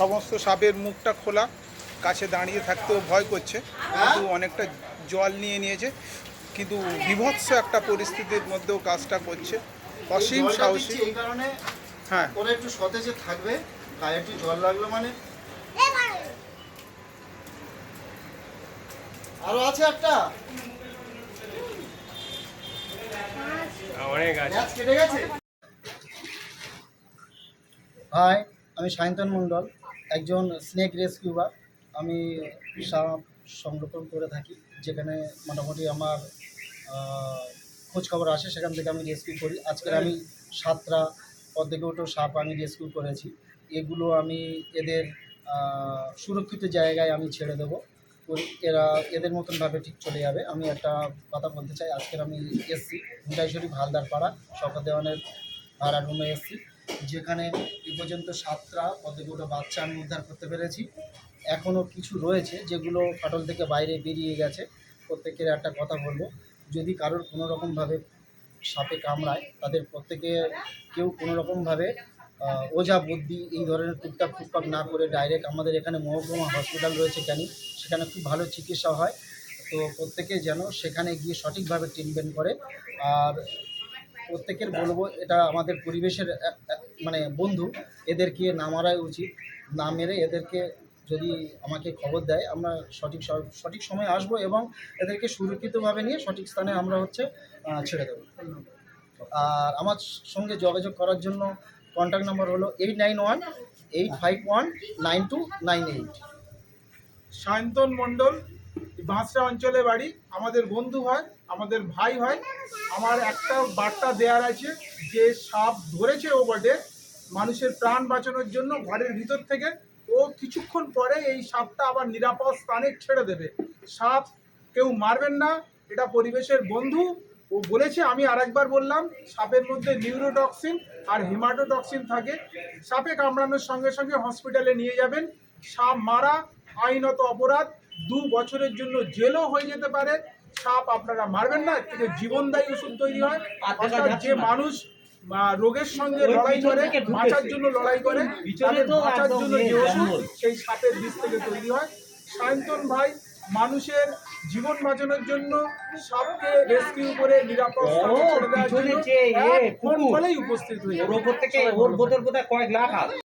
সমস্ত সাপের মুখটা খোলা কাছে দাঁড়িয়ে থাকতেও ভয় করছে কিন্তু অনেকটা জল নিয়ে নিয়েছে কিন্তু বিভৎস একটা পরিস্থিতির মধ্যেও কাজটা করছে। অসীম সাহসী। এই কারণে হ্যাঁ। ওরা একটু সতেজে থাকবে গায়ে একটু জল লাগল মানে। আরও আছে একটা? অনেক আছে। কেটে গেছে? হাই আমি সায়ন্তন মণ্ডল। একজন স্নেক রেস্কিউবার আমি সাপ সংরক্ষণ করে থাকি, যেখানে মোটামুটি আমার খোঁজ খবর আসে, সেখান থেকে আমি রেস্কিউ করি। আজকের আমি সাতটা অর্ধেকে ওঠো সাপ আমি রেস্কিউ করেছি। এগুলো আমি এদের সুরক্ষিত জায়গায় আমি ছেড়ে দেবো। এরা এদের মতনভাবে ঠিক চলে যাবে। আমি একটা কথা বলতে চাই। আজকের আমি এসছি হুন্ডাইশ্বরী ভালদার পাড়া সরকার দেওয়ানের ভাড়া রুমে এসছি। যেখানে এ পর্যন্ত সাতটা কতগুলো বাচ্চা আমি উদ্ধার করতে পেরেছি। এখনও কিছু রয়েছে যেগুলো ফাটল থেকে বাইরে বেরিয়ে গেছে। প্রত্যেকের একটা কথা বলব, যদি কারোর কোনো রকমভাবে সাপে কামড়ায়, তাদের প্রত্যেকে কেউ কোনো রকমভাবে ওঝা বুদ্ধি এই ধরনের টুকটাক ফুটপাক না করে ডাইরেক্ট আমাদের এখানে মহকুমা হসপিটাল রয়েছে কেন, সেখানে খুব ভালো চিকিৎসা হয়। তো প্রত্যেকে যেন সেখানে গিয়ে সঠিকভাবে ট্রিটমেন্ট করে। আর প্রত্যেকের বলব, এটা আমাদের পরিবেশের মানে বন্ধু, এদেরকে না মারাই উচিত, না মেরে এদেরকে যদি আমাকে খবর দেয়, আমরা সঠিক সঠিক সময় আসব এবং এদেরকে সুরক্ষিতভাবে নিয়ে সঠিক স্থানে আমরা হচ্ছে ছেড়ে দেবো। আর আমার সঙ্গে যোগাযোগ করার জন্য কন্ট্যাক্ট নাম্বার হলো eight nine one eight five one nine two nine eight Sayantan Mondal, Banshra অঞ্চলে বাড়ি, আমাদের বন্ধু হয়। আমাদের ভাই হয়, আমার একটা বার্তা দেওয়ার আছে, যে সাপ ধরেছে ও বটে, মানুষের প্রাণ বাঁচানোর জন্য ঘরের ভিতর থেকে, ও কিছুক্ষণ পরে এই সাপটা আবার নিরাপদ স্থানে ছেড়ে দেবে। সাপ কেউ মারবেন না, এটা পরিবেশের বন্ধু। ও বলেছে, আমি আরেকবার বললাম, সাপের মধ্যে নিউরোটক্সিন আর হিমাটোটক্সিন থাকে। সাপে কামড়ানোর সঙ্গে সঙ্গে হসপিটালে নিয়ে যাবেন। সাপ মারা আইনত অপরাধ, দু বছরের জন্য জেলও হয়ে যেতে পারে। সাপ আপনারা মারবেন না এর জীবনদায়ী ওষুধ তৈরি হয় অর্থাৎ যে মানুষ রোগের সঙ্গে লড়াই করে বাঁচার জন্য লড়াই করে তাদের বাঁচার জন্য যে ওষুধ সেই সাপের বিষ থেকে তৈরি হয়। সায়ন্তন ভাই মানুষের জীবন বাঁচানোর জন্য সাপকে রেস্কিউ করে নিরাপদ যে ফোন। কলেই উপস্থিত হয়ে ওর ওপর থেকে ওর বোধের বোধহয় কয়েক লাখ